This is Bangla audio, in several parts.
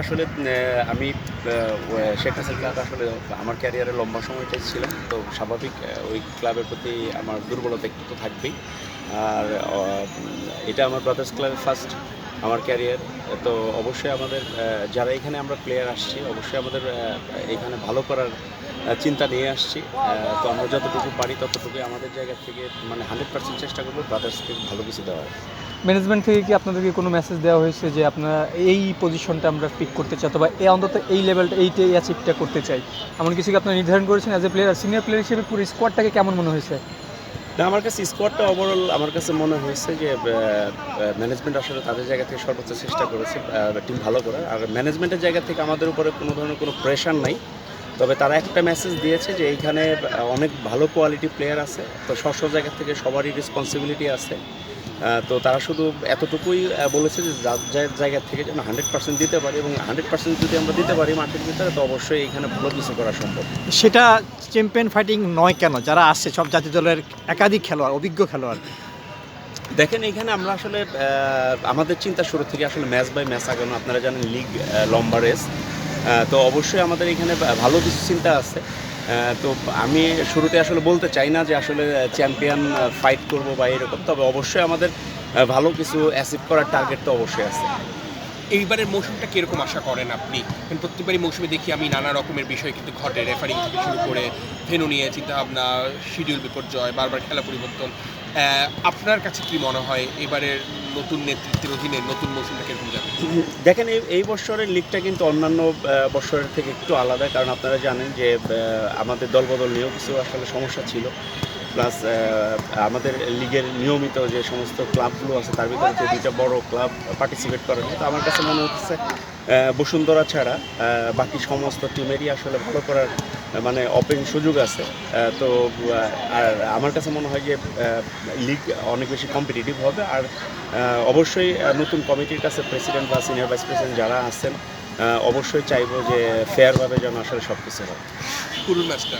আসলে আমি শেখ হাসিনা ক্লাব আসলে আমার ক্যারিয়ারে লম্বা সময়টাই ছিলাম তো স্বাভাবিক ওই ক্লাবের প্রতি আমার দুর্বলতা একটু তো থাকবেই। আর এটা আমার ব্রাদার্স ক্লাবের ফার্স্ট আমার ক্যারিয়ার তো অবশ্যই আমাদের যারা এখানে আমরা প্লেয়ার আসছি, অবশ্যই আমাদের এখানে ভালো করার চিন্তা নিয়ে আসছি। তো আমরা যতটুকু পারি ততটুকু আমাদের জায়গা থেকে মানে হান্ড্রেড পার্সেন্ট চেষ্টা করব ব্রাদার্সকে ভালো কিছু দেওয়ার। ম্যানেজমেন্ট থেকে কি আপনাদেরকে কোনো মেসেজ দেওয়া হয়েছে যে আপনারা এই পজিশনটা আমরা পিক করতে চাই অথবা এ অন্তত এই লেভেলটা এইটা এই অ্যাচিভটা করতে চাই? এমন কিছু কি আপনারা নির্ধারণ করেছেন as a player senior player হিসেবে পুরো স্কোয়াডটাকে কেমন মনে হয়েছে? না, আমার কাছে স্কোয়াডটা ওভারঅল আমার কাছে মনে হয়েছে যে ম্যানেজমেন্ট আসলে তাদের জায়গা থেকে সর্বোচ্চ চেষ্টা করেছে টিম ভালো করার আর ম্যানেজমেন্টের জায়গা থেকে আমাদের উপরে কোনো ধরনের কোনো প্রেশার নাই। তবে তারা একটা মেসেজ দিয়েছে যে, এইখানে অনেক ভালো কোয়ালিটি প্লেয়ার আছে। তো সব জায়গা থেকে সবারই রেসপন্সিবিলিটি আছে। তো তারা শুধু এতটুকুই বলেছে যে যার জায়গা থেকে যেন হান্ড্রেড পার্সেন্ট দিতে পারি এবং হান্ড্রেড পার্সেন্ট যদি আমরা দিতে পারি মাঠের ভিতরে তো অবশ্যই এখানে ভালো কিছু করা সম্ভব। সেটা চ্যাম্পিয়ন ফাইটিং নয় কেন? যারা আসছে সব জাতীয় দলের একাধিক খেলোয়াড় অভিজ্ঞ খেলোয়াড়। দেখেন এখানে আমরা আসলে আমাদের চিন্তা শুরু থেকে আসলে ম্যাচ বাই ম্যাচ আগানো আপনারা জানেন লিগ লম্বা রেস তো অবশ্যই আমাদের এখানে ভালো কিছু চিন্তা আছে। তো আমি শুরুতে আসলে বলতে চাই না যে আসলে চ্যাম্পিয়ন ফাইট করব বা এরকম, তবে অবশ্যই আমাদের ভালো কিছু অ্যাচিভ করার টার্গেট তো অবশ্যই আছে। এইবারের মৌসুমটা কীরকম আশা করেন আপনি? প্রত্যেকবারই মৌসুমে দেখি আমি নানা রকমের বিষয় কিন্তু ঘটে। রেফারিং থেকে শুরু করে ভেনু নিয়ে চিন্তাভাবনা শিডিউল বিপর্যয়, বারবার খেলা পরিবর্তন আপনার কাছে কি মনে হয় এবারের নতুন নেতৃত্বের অধীনে নতুন মৌসুমটা কীরকম যাবে? দেখেন, এই এই বছরের লিগটা কিন্তু অন্যান্য বছরের থেকে একটু আলাদা, কারণ আপনারা জানেন যে আমাদের দলবদল নিয়েও কিছু আসলে সমস্যা ছিল। প্লাস আমাদের লিগের নিয়মিত যে সমস্ত ক্লাবগুলো আছে, তার ভিতরে দুইটা বড় ক্লাব পার্টিসিপেট করে না তো আমার কাছে মনে হচ্ছে বসুন্ধরা ছাড়া বাকি সমস্ত টিমেরই আসলে ভালো করার মানে ওপেন সুযোগ আছে। তো আর আমার কাছে মনে হয় যে লিগ অনেক বেশি কম্পিটিটিভ হবে। আর অবশ্যই নতুন কমিটির কাছে প্রেসিডেন্ট বা সিনিয়র ভাইস প্রেসিডেন্ট যারা আছেন অবশ্যই চাইব যে ফেয়ারভাবে যেন আসলে সব কিছু হয় পুরুল ম্যাচটা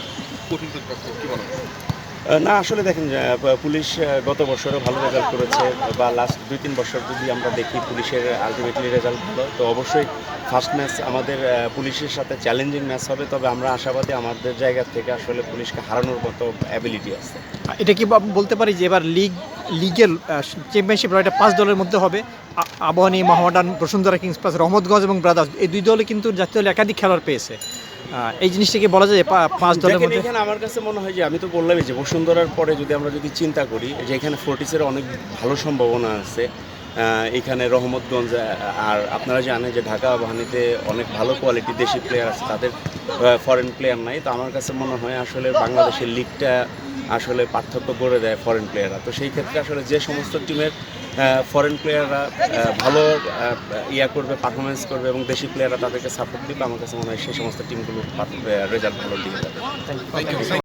কঠিন কি না, আসলে দেখেন পুলিশ গত বছরও ভালো রেজাল্ট করেছে, বা লাস্ট দুই, তিন বছর যদি আমরা দেখি পুলিশের আলটিমেটলি রেজাল্ট ভালো, তো অবশ্যই ফার্স্ট ম্যাচ আমাদের পুলিশের সাথে চ্যালেঞ্জিং ম্যাচ হবে, তবে আমরা আশাবাদী আমাদের জায়গা থেকে আসলে পুলিশকে হারানোর মতো অ্যাবিলিটি আছে। এটা কি বলতে পারি যে এবার লিগ লিগের চ্যাম্পিয়নশিপ লড়াইটা পাঁচ দলের মধ্যে হবে? আবাহনী, মহামডান, বসুন্ধরা কিংস প্লাস, রহমতগঞ্জ এবং ব্রাদার্স, এই দুই দলে কিন্তু জাতীয় দলে একাধিক খেলোয়াড় পেয়েছে। এই জিনিসটাকে বলা যায় পাঁচ দলের মধ্যে? এখানে আমার কাছে মনে হয় যে আমি তো বললামই যে বসুন্ধরার পরে যদি আমরা যদি চিন্তা করি যে এখানে ফোর্টিসের অনেক ভালো সম্ভাবনা আছে এখানে রহমতগঞ্জ আর আপনারা জানেন যে ঢাকা বাহিনীতে অনেক ভালো কোয়ালিটি দেশি প্লেয়ার আছে তাদের ফরেন প্লেয়ার নাই। তো আমার কাছে মনে হয় আসলে বাংলাদেশের লিগটা আসলে পার্থক্য করে দেয় ফরেন প্লেয়াররা তো সেই ক্ষেত্রে আসলে যে সমস্ত টিমের ফরেন প্লেয়াররা ভালো ইয়া করবে পারফরমেন্স করবে এবং দেশি প্লেয়াররা তাদেরকে সাপোর্ট দিবে, আমার কাছে মনে হয় সেই সমস্ত টিমগুলো রেজাল্ট ভালো দিয়ে যাবে.